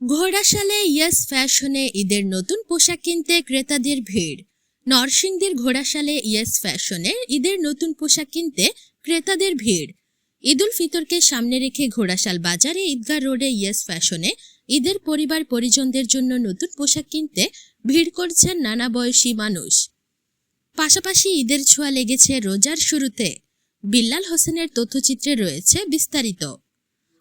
ঘোড়াশালে yes ফ্যাশনে ঈদের নতুন পোশাক কিনতে ক্রেতাদের ভিড়। নরসিংদীর ঘোড়াশালে ইয়েস ফ্যাশনে ঈদের নতুন পোশাক কিনতে ক্রেতাদের ভিড়। ঈদুল ফিতরকে সামনে রেখে ঘোড়াশাল বাজারে ঈদগাহ রোডে ইয়েস ফ্যাশনে ঈদের পরিবার পরিজনদের জন্য নতুন পোশাক কিনতে ভিড় করছেন নানা বয়সী মানুষ। পাশাপাশি ঈদের ছোঁয়া লেগেছে রোজার শুরুতে। বিল্লাল হোসেনের তথ্যচিত্রে রয়েছে বিস্তারিত।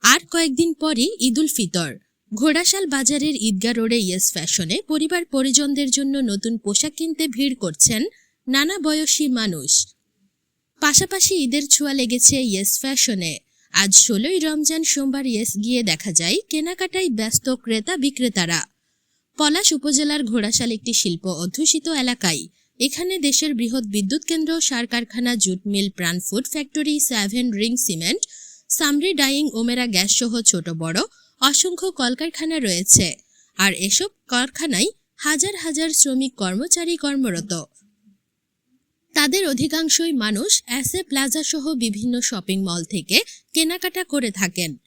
আর কয়েকদিন পরই ঈদুল ফিতর। ঘোড়াশাল বাজারের ঈদগা রোডে ইয়েস ফ্যাশনে পরিবার পরিজনদের জন্য নতুন পোশাক কিনতে ভিড় করছেন নানা বয়সী মানুষ। পাশাপাশি ঈদের ছোঁয়া লেগেছে ইয়েস ফ্যাশনে আজ ষোলোই রমজান সোমবার ইয়েস গিয়ে দেখা যায় কেনাকাটায় ব্যস্ত ক্রেতা বিক্রেতারা। পলাশ উপজেলার ঘোড়াশাল একটি শিল্প অধ্যুষিত এলাকায়। এখানে দেশের বৃহৎ বিদ্যুৎ কেন্দ্র সার কারখানা jute mill Pran food factory, seven ring cement, সামরি dyeing Omera gas সহ ছোট বড় অসংখ্য কলকারখানা রয়েছে। আর এসব কারখানায় হাজার হাজার শ্রমিক কর্মচারী কর্মরত। তাদের অধিকাংশই মানুষ অ্যাসে প্লাজা সহ বিভিন্ন শপিং মল থেকে কেনাকাটা করে থাকেন।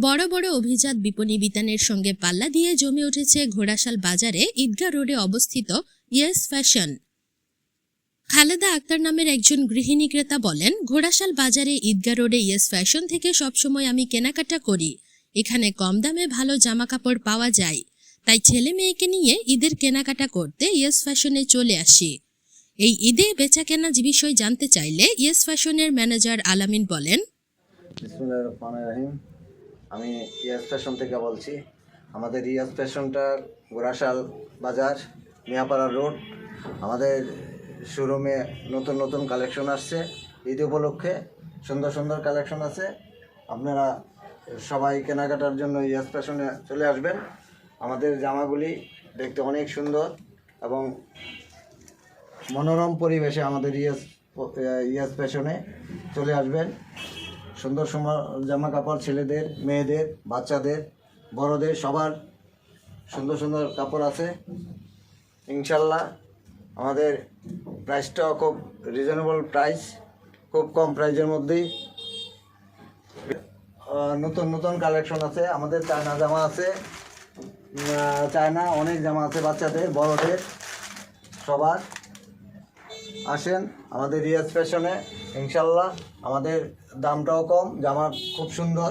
বড় বড় অভিজাত বিপণী বিতানের সঙ্গে পাল্লা দিয়ে জমে উঠেছে ঘোড়াশাল বাজারে ঈদগাহ রোডে অবস্থিত ইয়েস ফ্যাশন। খালেদা আক্তার নামের একজন গৃহিণী ক্রেতা বলেন, ঘোড়াশাল বাজারে ঈদগা রোডে ইয়েস ফ্যাশন থেকে সবসময় আমি কেনাকাটা করি। এখানে কম দামে ভালো জামা কাপড় পাওয়া যায়। তাই ছেলে মেয়েকে নিয়ে ঈদের কেনাকাটা করতে ইয়েস ফ্যাশনে চলে আসি। এই ঈদে বেচা কেনা বিষয় জানতে চাইলে ইয়েস ফ্যাশনের ম্যানেজার আলামিন বলেন আমি ইয়াস ফ্যাশন থেকে বলছি। আমাদের ইয়াস ফ্যাশনটা গোরাশাল বাজার, মিয়াপাড়া রোড। আমাদের শোরুমে নতুন নতুন কালেকশন আসছে। ঈদ উপলক্ষে সুন্দর সুন্দর কালেকশন আছে। আপনারা সবাই কেনাকাটার জন্য ইয়াস ফ্যাশনে চলে আসবেন। আমাদের জামাগুলি দেখতে অনেক সুন্দর এবং মনোরম পরিবেশে আমাদের ইয়াস ইয়াস ফ্যাশনে চলে আসবেন। সুন্দর সুন্দর জামা কাপড় ছেলেদের, মেয়েদের, বাচ্চাদের, বড়দের সবার সুন্দর সুন্দর কাপড় আছে। ইনশাল্লাহ আমাদের প্রাইসটাও খুব রিজনেবল প্রাইস খুব কম প্রাইসের মধ্যেই। নতুন নতুন কালেকশন আছে। আমাদের চায়না জামা আছে। চায়না অনেক জামা আছে বাচ্চাদের, বড়দের। সবার। আসেন আমাদের রিয়াজ ফ্যাশনে, ইনশাল্লাহ আমাদের দামটাও কম, জামা খুব সুন্দর।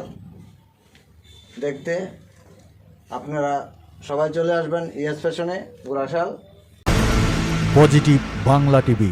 দেখতে আপনারা সবাই চলে আসবেন ইয়েস ফ্যাশনে গুরাশাল পজিটিভ বাংলা টিভি।